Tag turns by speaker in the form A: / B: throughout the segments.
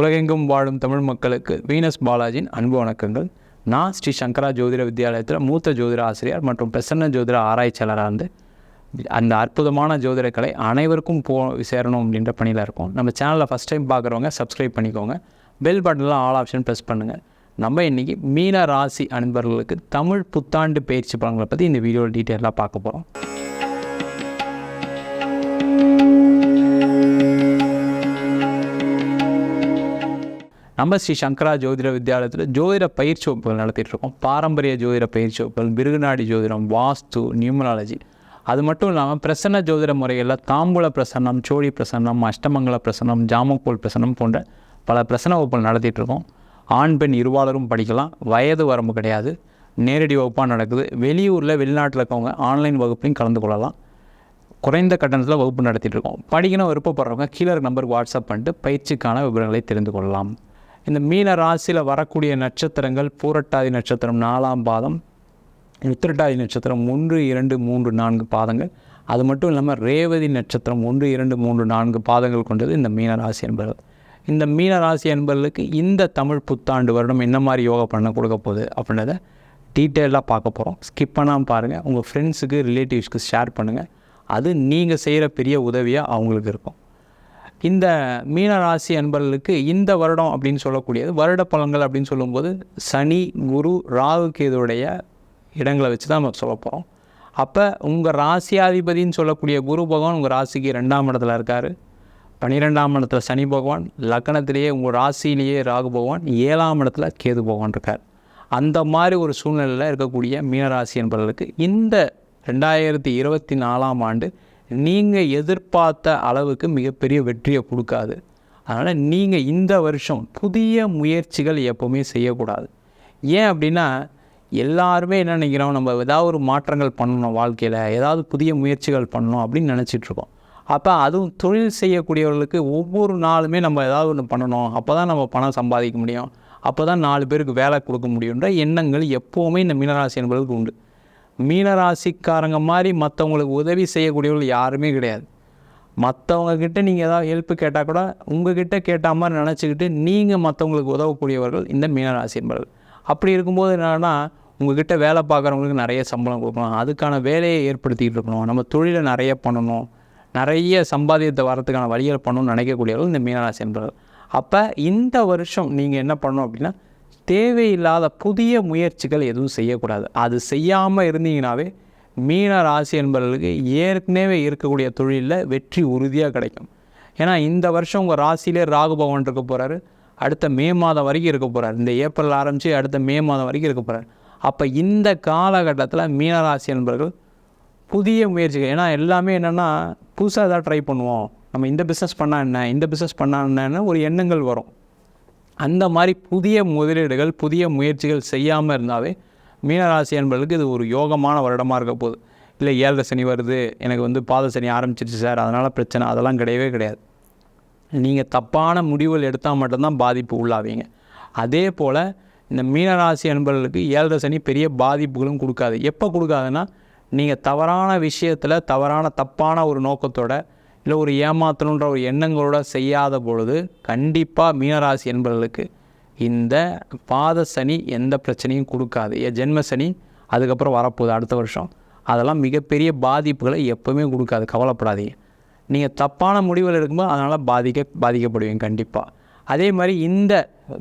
A: உலகெங்கும் வாழும் தமிழ் மக்களுக்கு வீனஸ் பாலாஜியின் அன்பு வணக்கங்கள். நான் ஸ்ரீ சங்கரா ஜோதிட வித்யாலயத்தில் மூத்த ஜோதிட ஆசிரியர் மற்றும் பிரசன்ன ஜோதிட ஆராய்ச்சியாளராக இருந்து அந்த அற்புதமான ஜோதிட கலை அனைவருக்கும் போ சேரணும் அப்படின்ற பணியில் இருக்கும். நம்ம சேனலில் ஃபஸ்ட் டைம் பார்க்குறவங்க சப்ஸ்கிரைப் பண்ணிக்கோங்க. பெல் பட்டன்லாம் ஆல் ஆப்ஷன் ப்ரெஸ் பண்ணுங்கள் நம்ம இன்றைக்கி மீன ராசி அன்பர்களுக்கு தமிழ் புத்தாண்டு பயிற்சி பலன்களை பற்றி இந்த வீடியோவில் டீட்டெயிலாக பார்க்க போகிறோம் நம்ம ஸ்ரீ சங்கரா ஜோதிட வித்யாலயத்தில் ஜோதிட பயிற்சி வகுப்புகள் நடத்திட்டு இருக்கோம் பாரம்பரிய ஜோதிட பயிற்சி வகுப்புகள் மிருகநாடி ஜோதிடம் வாஸ்து நியூமராலஜி. அது மட்டும் இல்லாமல் பிரசன்ன ஜோதிட முறைகளில் தாம்பூல பிரசன்னம் சோழி பிரசன்னம் அஷ்டமங்கல பிரசன்னம் ஜாமக்கோல் பிரசன்னம் போன்ற பல பிரசன்ன வகுப்புகள் நடத்திட்டு இருக்கோம் ஆண் பெண் இருவாளரும் படிக்கலாம். வயது வரம்பு கிடையாது. நேரடி வகுப்பாக நடக்குது. வெளியூரில் வெளிநாட்டில் இருக்கவங்க ஆன்லைன் வகுப்புலையும் கலந்து கொள்ளலாம். குறைந்த கட்டணத்தில் வகுப்பு நடத்திட்டு இருக்கோம் படிக்கணும் விருப்பப்படுறவங்க கீழே நம்பருக்கு வாட்ஸ்அப் பண்ணிட்டு பயிற்சிக்கான விவரங்களை தெரிந்து கொள்ளலாம். இந்த மீன ராசியில் வரக்கூடிய நட்சத்திரங்கள் பூரட்டாதி நட்சத்திரம் நாலாம் பாதம் உத்திரட்டாதி நட்சத்திரம் ஒன்று இரண்டு மூன்று நான்கு பாதங்கள். அது மட்டும் இல்லாமல் ரேவதி நட்சத்திரம் ஒன்று இரண்டு மூன்று நான்கு பாதங்கள் கொண்டது இந்த மீனராசி என்பது இந்த மீனராசி என்பதற்கு இந்த தமிழ் புத்தாண்டு வருடம் என்ன மாதிரி யோகா பண்ண கொடுக்க போகுது அப்படின்றத டீட்டெயிலாக பார்க்க போகிறோம் ஸ்கிப் பண்ணாமல் பாருங்கள் உங்கள் ஃப்ரெண்ட்ஸுக்கு ரிலேட்டிவ்ஸ்க்கு ஷேர் பண்ணுங்கள் அது நீங்கள் செய்கிற பெரிய உதவியாக அவங்களுக்கு இருக்கும். இந்த மீனராசி அன்பர்களுக்கு இந்த வருடம் அப்படின்னு சொல்லக்கூடியது வருட பலன்கள் அப்படின்னு சொல்லும்போது சனி குரு ராகு கேதுடைய இடங்களை வச்சு தான் நம்ம சொல்ல போகிறோம் அப்போ உங்கள் ராசியாதிபதினு சொல்லக்கூடிய குரு பகவான் உங்கள் ராசிக்கு ரெண்டாம் இடத்துல இருக்கார். பன்னிரெண்டாம் இடத்துல சனி பகவான் லக்னத்திலேயே உங்கள் ராசியிலேயே ராகு பகவான் ஏழாம் இடத்துல கேது பகவான் இருக்கார். அந்த மாதிரி ஒரு சூழ்நிலையில் இருக்கக்கூடிய மீனராசி என்பவர்களுக்கு இந்த ரெண்டாயிரத்தி இருபத்தி நாலாம் ஆண்டு நீங்கள் எதிர்பார்த்த அளவுக்கு மிகப்பெரிய வெற்றியை கொடுக்காது. அதனால் நீங்கள் இந்த வருஷம் புதிய முயற்சிகள் எப்போவுமே செய்யக்கூடாது. ஏன் அப்படின்னா எல்லாருமே என்ன நினைக்கிறோம்? நம்ம ஏதாவது ஒரு மாற்றங்கள் பண்ணணும் வாழ்க்கையில் ஏதாவது புதிய முயற்சிகள் பண்ணணும் அப்படின்னு நினச்சிட்ருக்கோம் அப்போ அதுவும் தொழில் செய்யக்கூடியவர்களுக்கு ஒவ்வொரு நாளுமே நம்ம ஏதாவது ஒன்று பண்ணணும். அப்போ தான் நம்ம பணம் சம்பாதிக்க முடியும். அப்போ தான் நாலு பேருக்கு வேலை கொடுக்க முடியுன்ற எண்ணங்கள் எப்போவுமே இந்த மீனராசி என்பதற்கு உண்டு. மீனராசிக்காரங்க மாதிரி மற்றவங்களுக்கு உதவி செய்யக்கூடியவர்கள் யாருமே கிடையாது. மற்றவங்கக்கிட்ட நீங்கள் ஏதாவது ஹெல்ப் கேட்டால் கூட உங்ககிட்ட கேட்ட மாதிரி நினச்சிக்கிட்டு நீங்கள் மற்றவங்களுக்கு உதவக்கூடியவர்கள் இந்த மீனராசி என்பவர்கள் அப்படி இருக்கும்போது என்னென்னா உங்ககிட்ட வேலை பார்க்குறவங்களுக்கு நிறைய சம்பளம் கொடுக்கணும். அதுக்கான வேலையை ஏற்படுத்திக்கிட்டு இருக்கணும். நம்ம தொழிலை நிறைய பண்ணணும். நிறைய சம்பாதியத்தை வரத்துக்கான வழிகளை பண்ணணும்னு நினைக்கக்கூடியவர்கள் இந்த மீனராசி என்பவர்கள் அப்போ இந்த வருஷம் நீங்கள் என்ன பண்ணணும் அப்படின்னா தேவையில்லாத புதிய முயற்சிகள் எதுவும் செய்யக்கூடாது. அது செய்யாமல் இருந்தீங்கனாவே மீன ராசி என்பவர்களுக்கு ஏற்கனவே இருக்கக்கூடிய தொழிலில் வெற்றி உறுதியாக கிடைக்கும். ஏன்னா இந்த வருஷம் உங்கள் ராசியிலே ராகு பகவான் இருக்க போகிறாரு அடுத்த மே மாதம் வரைக்கும் இருக்க போகிறார் இந்த ஏப்ரல் ஆரம்பித்து அடுத்த மே மாதம் வரைக்கும் இருக்க போகிறார் அப்போ இந்த காலகட்டத்தில் மீனராசி என்பவர்கள் புதிய முயற்சிகள். ஏன்னா எல்லாமே என்னென்னா புதுசாக எதாவது ட்ரை பண்ணுவோம். நம்ம இந்த பிஸ்னஸ் பண்ணால் என்ன? இந்த பிஸ்னஸ் பண்ணால் என்னன்னு ஒரு எண்ணங்கள் வரும். அந்த மாதிரி புதிய முதலீடுகள் புதிய முயற்சிகள் செய்யாமல் இருந்தாவே மீனராசி என்பதற்கு இது ஒரு யோகமான வருடமாக இருக்க போகுது. இல்லை ஏழரை சனி வருது எனக்கு வந்து பாத சனி ஆரம்பிச்சிருச்சு சார் அதனால் பிரச்சனை அதெல்லாம் கிடையவே கிடையாது. நீங்கள் தப்பான முடிவுகள் எடுத்தால் மட்டும்தான் பாதிப்பு உள்ளாவீங்க. அதே போல் இந்த மீனராசி அன்பர்களுக்கு ஏழரை சனி பெரிய பாதிப்புகளும் கொடுக்காது. எப்போ கொடுக்காதுன்னா நீங்கள் தவறான விஷயத்தில் தவறான தப்பான ஒரு நோக்கத்தோட இல்லை ஒரு ஏமாத்தணுன்ற ஒரு எண்ணங்களோட செய்யாத பொழுது கண்டிப்பாக மீனராசி என்பவர்களுக்கு இந்த பாத சனி எந்த பிரச்சனையும் கொடுக்காது. என் ஜென்ம சனி அதுக்கப்புறம் வரப்போகுது அடுத்த வருஷம். அதெல்லாம் மிகப்பெரிய பாதிப்புகளை எப்போவுமே கொடுக்காது. கவலைப்படாதீங்க. நீங்கள் தப்பான முடிவில் இருக்கும்போது அதனால் பாதிக்க பாதிக்கப்படுவீங்க கண்டிப்பாக அதே மாதிரி இந்த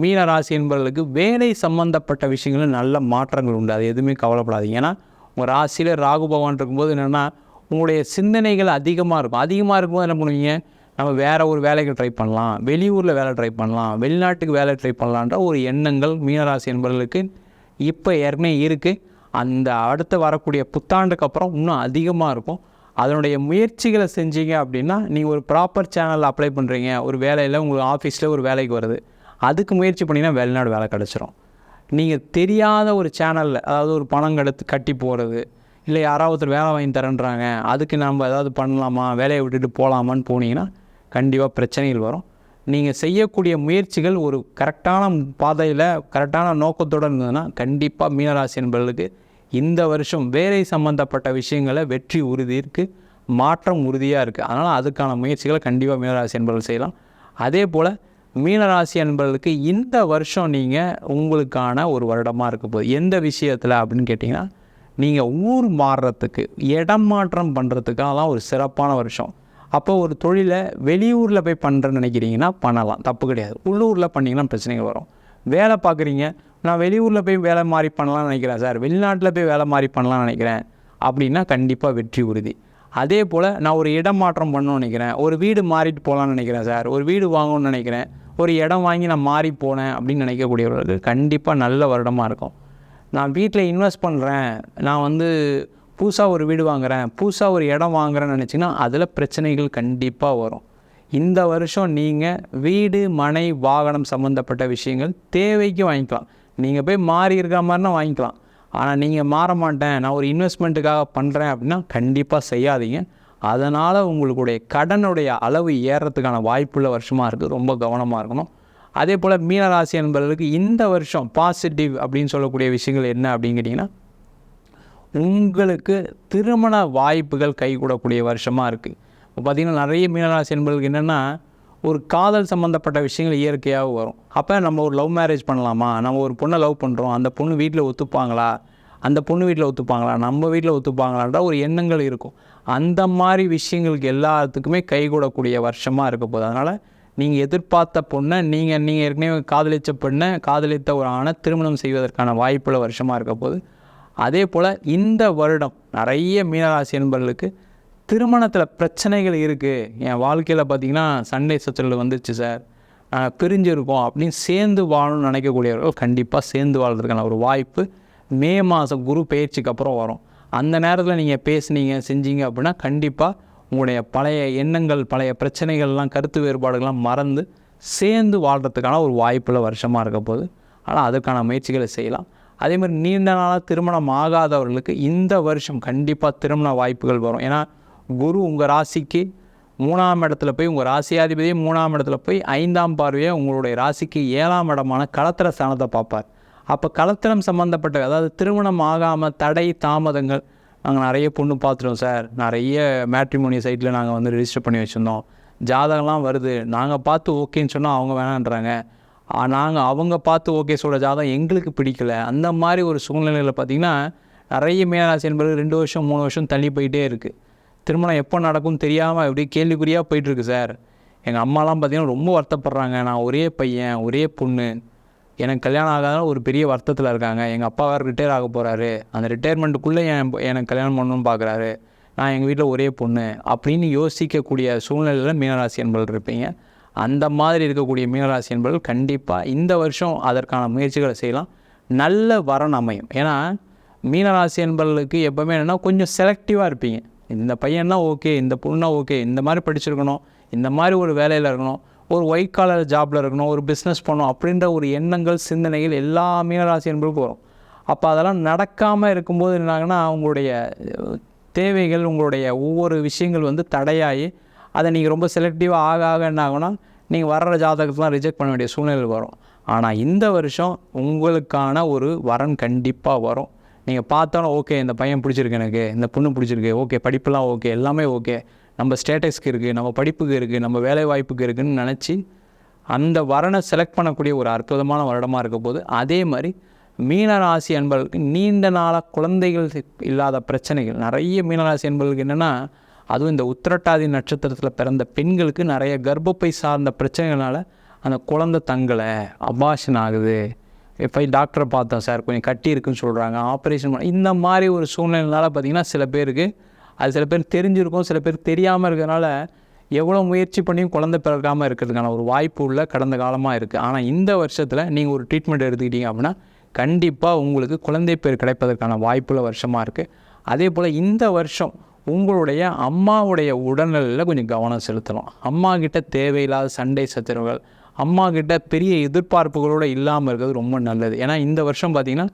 A: மீன ராசி என்பவர்களுக்கு வேலை சம்மந்தப்பட்ட விஷயங்களும் நல்ல மாற்றங்கள் உண்டு. அது எதுவுமே கவலைப்படாதீங்க. ஏன்னா உங்கள் ராசியில் ராகு பகவான் இருக்கும்போது என்னென்னா உங்களுடைய சிந்தனைகள் அதிகமாக இருக்கும். அதிகமாக இருக்கும்போது என்ன பண்ணுவீங்க? நம்ம வேறு ஒரு வேலைக்கு ட்ரை பண்ணலாம். வெளியூரில் வேலை ட்ரை பண்ணலாம். வெளிநாட்டுக்கு வேலை ட்ரை பண்ணலான்ற ஒரு எண்ணங்கள் மீனராசி என்பவர்களுக்கு இப்போ ஏற்கனவே இருக்குது அந்த அடுத்து வரக்கூடிய புத்தாண்டுக்கு அப்புறம் இன்னும் அதிகமாக இருக்கும். அதனுடைய முயற்சிகளை செஞ்சீங்க அப்படின்னா நீங்கள் ஒரு ப்ராப்பர் சேனலில் அப்ளை பண்ணுறீங்க ஒரு வேலையில் உங்களுக்கு ஆஃபீஸில் ஒரு வேலைக்கு வருது. அதுக்கு முயற்சி பண்ணிங்கன்னா வெளிநாடு வேலை கிடச்சிரும். நீங்கள் தெரியாத ஒரு சேனலில் அதாவது ஒரு பணம் கெடுத்து கட்டி போகிறது இல்லை யாராவது ஒருத்தர் வேலை வாங்கி தரேன்றாங்க அதுக்கு நம்ம ஏதாவது பண்ணலாமா வேலையை விட்டுட்டு போகலாமான்னு போனீங்கன்னா கண்டிப்பாக பிரச்சனைகள் வரும். நீங்கள் செய்யக்கூடிய முயற்சிகள் ஒரு கரெக்டான பாதையில் கரெக்டான நோக்கத்தோடு இருந்ததுன்னா கண்டிப்பாக மீனராசி என்பவர்களுக்கு இந்த வருஷம் வேலை சம்மந்தப்பட்ட விஷயங்களை வெற்றி உறுதி இருக்குது மாற்றம் உறுதியாக இருக்குது அதனால் அதுக்கான முயற்சிகளை கண்டிப்பாக மீனராசி என்பவர்கள் செய்யலாம். அதே போல் மீனராசி என்பவர்களுக்கு இந்த வருஷம் நீங்கள் உங்களுக்கான ஒரு வருடமாக இருக்க போகுது. எந்த விஷயத்தில் அப்படின்னு கேட்டிங்கன்னா நீங்கள் ஊர் மாறுறதுக்கு இடம் மாற்றம் பண்ணுறதுக்காகலாம் ஒரு சிறப்பான வருஷம். அப்போ ஒரு தொழிலை வெளியூரில் போய் பண்ணுறேன்னு நினைக்கிறீங்கன்னா பண்ணலாம் தப்பு கிடையாது. உள்ளூரில் பண்ணிங்கன்னா பிரச்சனைகள் வரும். வேலை பார்க்குறீங்க நான் வெளியூரில் போய் வேலை மாறி பண்ணலாம்னு நினைக்கிறேன் சார். வெளிநாட்டில் போய் வேலை மாறி பண்ணலாம்னு நினைக்கிறேன். அப்படின்னா கண்டிப்பாக வெற்றி உறுதி. அதே போல் நான் ஒரு இடம் மாற்றம் பண்ணணும்னு நினைக்கிறேன். ஒரு வீடு மாறிட்டு போகலான்னு நினைக்கிறேன் சார். ஒரு வீடு வாங்கணும்னு நினைக்கிறேன். ஒரு இடம் வாங்கி நான் மாறி போனேன் அப்படின்னு நினைக்கக்கூடியவர்களுக்கு கண்டிப்பாக நல்ல வருடமாக இருக்கும். நான் வீட்டில் இன்வெஸ்ட் பண்ணுறேன் நான் வந்து புதுசாக ஒரு வீடு வாங்குறேன். புதுசாக ஒரு இடம் வாங்குறேன்னு நினச்சிங்கன்னா அதில் பிரச்சனைகள் கண்டிப்பாக வரும். இந்த வருஷம் நீங்கள் வீடு மனை வாகனம் சம்மந்தப்பட்ட விஷயங்கள் தேவைக்கு வாங்கிக்கலாம். நீங்கள் போய் மாறி இருக்கிற மாதிரினா வாங்கிக்கலாம். ஆனால் நீங்கள் மாற மாட்டேன். நான் ஒரு இன்வெஸ்ட்மெண்ட்டுக்காக பண்ணுறேன் அப்படின்னா கண்டிப்பாக செய்யாதீங்க. அதனால் உங்களுடைய கடனுடைய அளவு ஏறுறதுக்கான வாய்ப்புள்ள வருஷமாக இருக்குது ரொம்ப கவனமாக இருக்கணும். அதே போல் மீனராசி என்பவர்களுக்கு இந்த வருஷம் பாசிட்டிவ் அப்படின்னு சொல்லக்கூடிய விஷயங்கள் என்ன அப்படின்னு உங்களுக்கு திருமண வாய்ப்புகள் கைகூடக்கூடிய வருஷமாக இருக்குது இப்போ பார்த்திங்கன்னா நிறைய மீனராசி என்பவர்களுக்கு என்னென்னா ஒரு காதல் சம்மந்தப்பட்ட விஷயங்கள் இயற்கையாக வரும். அப்போ நம்ம ஒரு லவ் மேரேஜ் பண்ணலாமா? நம்ம ஒரு பொண்ணை லவ் பண்ணுறோம் அந்த பொண்ணு வீட்டில் ஒத்துப்பாங்களா? அந்த பொண்ணு வீட்டில் ஒத்துப்பாங்களா? நம்ம வீட்டில் ஒத்துப்பாங்களான்ற ஒரு எண்ணங்கள் இருக்கும். அந்த மாதிரி விஷயங்களுக்கு எல்லாத்துக்குமே கைகூடக்கூடிய வருஷமாக இருக்க போகுது. அதனால் நீங்கள் எதிர்பார்த்த பொண்ணை நீங்கள் நீங்கள் ஏற்கனவே காதலித்த பெண்ணை காதலித்த ஒரு ஆணை திருமணம் செய்வதற்கான வாய்ப்புள்ள வருஷமாக இருக்க போது அதே போல் இந்த வருடம் நிறைய மீனராசி என்பவர்களுக்கு திருமணத்தில் பிரச்சனைகள் இருக்குது என் வாழ்க்கையில் பார்த்திங்கன்னா சண்டை சச்சரவு வந்துச்சு சார் நாங்கள் பிரிஞ்சிருக்கோம் அப்படின்னு சேர்ந்து வாழணும்னு நினைக்கக்கூடியவர்கள் கண்டிப்பாக சேர்ந்து வாழ்கிறதுக்கான ஒரு வாய்ப்பு. மே மாதம் குரு பயிற்சிக்கு அப்புறம் வரும். அந்த நேரத்தில் நீங்கள் பேசுனீங்க செஞ்சீங்க அப்படின்னா கண்டிப்பாக உங்களுடைய பழைய எண்ணங்கள் பழைய பிரச்சனைகள்லாம் கருத்து வேறுபாடுகள்லாம் மறந்து சேர்ந்து வாழ்கிறதுக்கான ஒரு வாய்ப்புள்ள வருஷமாக இருக்க போது ஆனால் அதுக்கான முயற்சிகளை செய்யலாம். அதே மாதிரி நீண்ட நாளாக திருமணம் ஆகாதவர்களுக்கு இந்த வருஷம் கண்டிப்பாக திருமண வாய்ப்புகள் வரும். ஏன்னா குரு உங்கள் ராசிக்கு மூணாம் இடத்துல போய் உங்கள் ராசியாதிபதியே மூணாம் இடத்துல போய் ஐந்தாம் பார்வையை உங்களுடைய ராசிக்கு ஏழாம் இடமான களத்திர ஸ்தானத்தை பார்ப்பார். அப்போ களத்திரம் சம்மந்தப்பட்ட அதாவது திருமணம் ஆகாமல் தடை தாமதங்கள் நாங்கள் நிறைய பொண்ணு பார்த்துட்டோம் சார். நிறைய மேட்ரிமோனி சைட்டில் நாங்கள் வந்து ரிஜிஸ்டர் பண்ணி வச்சுருந்தோம். ஜாதகம்லாம் வருது. நாங்கள் பார்த்து ஓகேன்னு சொன்னால் அவங்க வேணான்றாங்க. நாங்கள் அவங்க பார்த்து ஓகே சொல்கிற ஜாதகம் எங்களுக்கு பிடிக்கல. அந்த மாதிரி ஒரு சூழ்நிலையில் பார்த்திங்கன்னா நிறைய மேலாசி என்பது ரெண்டு வருஷம் மூணு வருஷம் தள்ளி போயிட்டே இருக்குது திருமணம் எப்போ நடக்கும்னு தெரியாமல் அப்படியே கேள்விக்குறியாக போயிட்டுருக்கு சார். எங்கள் அம்மாலாம் பார்த்திங்கன்னா ரொம்ப வருத்தப்படுறாங்க. நான் ஒரே பையன் ஒரே பொண்ணு. எனக்கு கல்யாணம் ஆகாத ஒரு பெரிய வருத்தத்தில் இருக்காங்க. எங்கள் அப்பா வேறு ரிட்டையர் ஆக போகிறாரு அந்த ரிட்டையர்மெண்ட்டுக்குள்ளே என் எனக்கு கல்யாணம் பண்ணணும்னு பார்க்குறாரு நான் எங்கள் வீட்டில் ஒரே பொண்ணு அப்படின்னு யோசிக்கக்கூடிய சூழ்நிலையில் மீனராசி என்பர்கள் இருப்பீங்க. அந்த மாதிரி இருக்கக்கூடிய மீனராசி என்பர்கள் கண்டிப்பாக இந்த வருஷம் அதற்கான முயற்சிகளை செய்யலாம். நல்ல வரன் அமையும். ஏன்னா மீனராசி என்பர்களுக்கு எப்போவுமே என்னென்னா கொஞ்சம் செலக்டிவாக இருப்பீங்க. இந்த பையன்னா ஓகே இந்த பொண்ணா ஓகே இந்த மாதிரி படிச்சிருக்கணும். இந்த மாதிரி ஒரு வேலையில் இருக்கணும். ஒரு ஒயிட் காலர் ஜாபில் இருக்கணும் ஒரு பிஸ்னஸ் பண்ணணும் அப்படின்ற ஒரு எண்ணங்கள் சிந்தனைகள் எல்லா மீனராசி என்பதுக்கும் வரும். அப்போ அதெல்லாம் நடக்காமல் இருக்கும்போது என்னாங்கன்னா அவங்களுடைய தேவைகள் உங்களுடைய ஒவ்வொரு விஷயங்கள் வந்து தடையாகி அதை நீங்கள் ரொம்ப செலக்டிவாக ஆக ஆக என்ன நீங்கள் வர்ற ஜாதகத்தெலாம் ரிஜெக்ட் பண்ண வேண்டிய சூழ்நிலை வரும். ஆனால் இந்த வருஷம் உங்களுக்கான ஒரு வரன் கண்டிப்பாக வரும். நீங்கள் பார்த்தாலும் ஓகே இந்த பையன் பிடிச்சிருக்கு எனக்கு இந்த பொண்ணு பிடிச்சிருக்கு ஓகே படிப்புலாம் ஓகே எல்லாமே ஓகே. நம்ம ஸ்டேட்டஸ்க்கு இருக்குது நம்ம படிப்புக்கு இருக்குது நம்ம வேலை வாய்ப்புக்கு இருக்குதுன்னு நினச்சி அந்த வரனை செலக்ட் பண்ணக்கூடிய ஒரு அற்புதமான வருடமாக இருக்க போது அதே மாதிரி மீனராசி அன்பர்களுக்கு நீண்ட நாளாக குழந்தைகள் இல்லாத பிரச்சனைகள். நிறைய மீனராசி அன்பர்களுக்கு என்னென்னா அதுவும் இந்த உத்திரட்டாதி நட்சத்திரத்தில் பிறந்த பெண்களுக்கு நிறைய கர்ப்பப்பை சார்ந்த பிரச்சனைகளால் அந்த குழந்தை தங்கலை. அபாஷன் ஆகுது. போய் டாக்டரை பார்த்தோம் சார். கொஞ்சம் கட்டி இருக்குன்னு சொல்கிறாங்க ஆப்ரேஷன் பண்ண இந்த மாதிரி ஒரு சூழ்நிலைனால பார்த்திங்கன்னா சில பேருக்கு அது சில பேர் தெரிஞ்சிருக்கும் சில பேர் தெரியாமல் இருக்கிறதுனால எவ்வளோ முயற்சி பண்ணியும் குழந்தை பிறக்காமல் இருக்கிறதுக்கான ஒரு வாய்ப்பு உள்ள கடந்த காலமாக இருக்குது ஆனால் இந்த வருஷத்தில் நீங்கள் ஒரு ட்ரீட்மெண்ட் எடுத்துக்கிட்டீங்க அப்படின்னா கண்டிப்பாக உங்களுக்கு குழந்தை பேர் கிடைப்பதற்கான வாய்ப்புள்ள வருஷமாக இருக்குது அதே போல் இந்த வருஷம் உங்களுடைய அம்மாவுடைய உடல்நிலையில் கொஞ்சம் கவனம் செலுத்தணும். அம்மா கிட்ட தேவையில்லாத சண்டை சச்சரவுகள் அம்மா கிட்ட பெரிய எதிர்பார்ப்புகளோடு இல்லாமல் இருக்கிறது ரொம்ப நல்லது. ஏன்னா இந்த வருஷம் பார்த்திங்கன்னா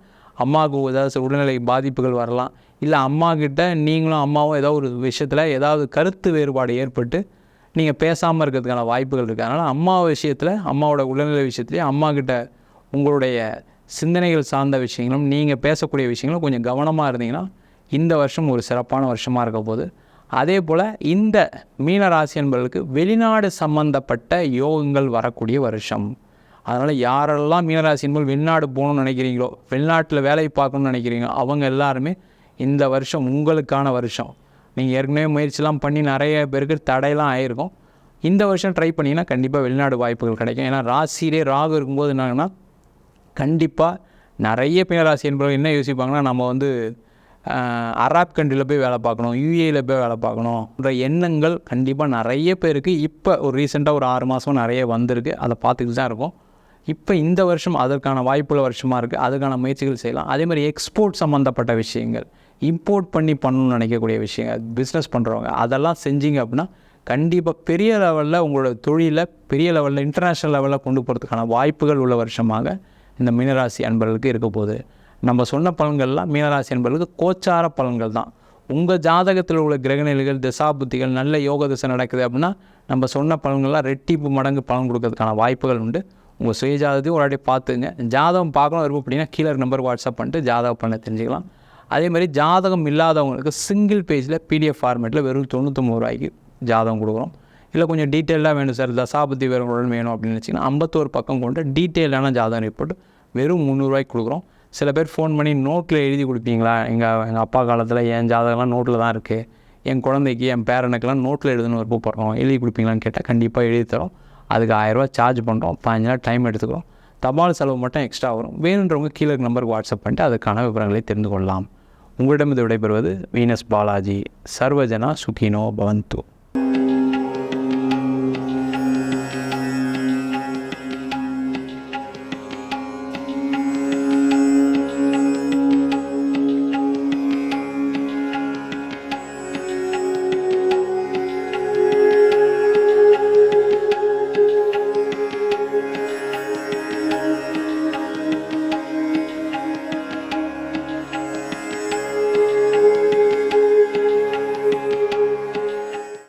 A: அம்மாவுக்கு ஏதாவது உடல்நிலை பாதிப்புகள் வரலாம். இல்லை அம்மா கிட்ட நீங்களும் அம்மாவும் ஏதோ ஒரு விஷயத்தில் ஏதாவது கருத்து வேறுபாடு ஏற்பட்டு நீங்கள் பேசாமல் இருக்கிறதுக்கான வாய்ப்புகள் இருக்குது அதனால் அம்மா விஷயத்தில் அம்மாவோட உடல்நிலை விஷயத்துலேயே அம்மா கிட்ட உங்களுடைய சிந்தனைகள் சார்ந்த விஷயங்களும் நீங்கள் பேசக்கூடிய விஷயங்களும் கொஞ்சம் கவனமாக இருந்தீங்கன்னா இந்த வருஷம் ஒரு சிறப்பான வருஷமாக இருக்க போது அதே போல் இந்த மீன ராசி என்பவர்களுக்கு வெளிநாடு சம்பந்தப்பட்ட யோகங்கள் வரக்கூடிய வருஷம். அதனால் யாரெல்லாம் மீனராசி என்பது வெளிநாடு போகணும்னு நினைக்கிறீங்களோ வெளிநாட்டில் வேலை பார்க்கணும்னு நினைக்கிறீங்களோ அவங்க எல்லாருமே இந்த வருஷம் உங்களுக்கான வருஷம். நீங்கள் ஏற்கனவே முயற்சிலாம் பண்ணி நிறைய பேருக்கு தடையெல்லாம் ஆயிருக்கும். இந்த வருஷம் ட்ரை பண்ணிங்கன்னா கண்டிப்பாக வெளிநாடு வாய்ப்புகள் கிடைக்கும். ஏன்னா ராசியிலே ராகு இருக்கும்போது என்னாங்கன்னா கண்டிப்பாக நிறைய பேராசி என்பவர்கள் என்ன யோசிப்பாங்கன்னா நம்ம வந்து அராப் கண்ட்ரியில் போய் வேலை பார்க்கணும் யூஏயில் போய் வேலை பார்க்கணுன்ற எண்ணங்கள் கண்டிப்பாக நிறைய பேருக்கு இப்போ ஒரு ரீசெண்டாக ஒரு ஆறு மாதம் நிறைய வந்திருக்கு. அதை பார்த்துக்கிட்டு தான் இருக்கும். இப்போ இந்த வருஷம் அதற்கான வாய்ப்புள்ள வருஷமாக இருக்குது அதுக்கான முயற்சிகள் செய்யலாம். அதே மாதிரி எக்ஸ்போர்ட் சம்மந்தப்பட்ட விஷயங்கள். இம்போர்ட் பண்ணி பண்ணணும்னு நினைக்கக்கூடிய விஷயங்கள் பிஸ்னஸ் பண்ணுறவங்க அதெல்லாம் செஞ்சீங்க அப்படின்னா கண்டிப்பாக பெரிய லெவலில் உங்களோட தொழிலை பெரிய லெவலில் இன்டர்நேஷ்னல் லெவலில் கொண்டு போகிறதுக்கான வாய்ப்புகள் உள்ள வருஷமாக இந்த மீனராசி அன்பர்களுக்கு இருக்க போகுது. நம்ம சொன்ன பலன்கள்லாம் மீனராசி அன்பர்களுக்கு கோச்சார பலன்கள் தான். உங்கள் ஜாதகத்தில் உள்ள கிரகநிலைகள் திசாபுத்திகள் நல்ல யோக திசை நடக்குது அப்படின்னா நம்ம சொன்ன பலன்கள்லாம் ரெட்டிப்பு மடங்கு பலன் கொடுக்கறதுக்கான வாய்ப்புகள் உண்டு. உங்கள் சுய ஜாதகத்தையும் ஒரு வாட்டி பார்த்துங்க. ஜாதகம் பார்க்கணும் விருப்பம் அப்படின்னா கீழே நம்பர் வாட்ஸ்அப் பண்ணிட்டு ஜாதக பலனை தெரிஞ்சுக்கலாம். அதே மாதிரி ஜாதகம் இல்லாதவங்களுக்கு சிங்கிள் பேஜில் பிடிஎஃப் ஃபார்மேட்டில் வெறும் தொண்ணூற்றொம்பது ரூபாய்க்கு ஜாதகம் கொடுக்குறோம். இல்லை கொஞ்சம் டீட்டெயிலாக வேணும் சார். தசாபதி விவரங்களுடன் வேணும் அப்படின்னு நினச்சிங்கன்னா ஐம்பத்தோரு பக்கம் கொண்டு டீட்டெயிலான ஜாதகம் ரிப்போர்ட் வெறும் முந்நூறுரூவாய்க்கு கொடுக்குறோம். சில பேர் ஃபோன் பண்ணி நோட்டில் எழுதி கொடுப்பீங்களா? எங்கள் எங்கள் அப்பா காலத்தில் என் ஜாதகம்லாம் நோட்டில் தான் இருக்குது என் குழந்தைக்கு என் பேரனுக்கெல்லாம் நோட்டில் எழுதணும் விருப்பப்படுறோம் எழுதி கொடுப்பீங்களான்னு கேட்டால் கண்டிப்பாக எழுதி தரோம். அதுக்கு ஆயிரரூவா சார்ஜ் பண்ணுறோம் பதினஞ்சு நாள் டைம் எடுத்துக்கிறோம். தபால் செலவு மட்டும் எக்ஸ்ட்ரா வரும். வேணுன்றவங்க கீழே நம்பருக்கு வாட்ஸ்அப் பண்ணிட்டு அதுக்கான விவரங்களை தெரிந்து கொள்ளலாம். உங்களிடம் இது விடைபெறுவது வீனஸ் பாலாஜி. சர்வஜனா சுகினோ பவந்து.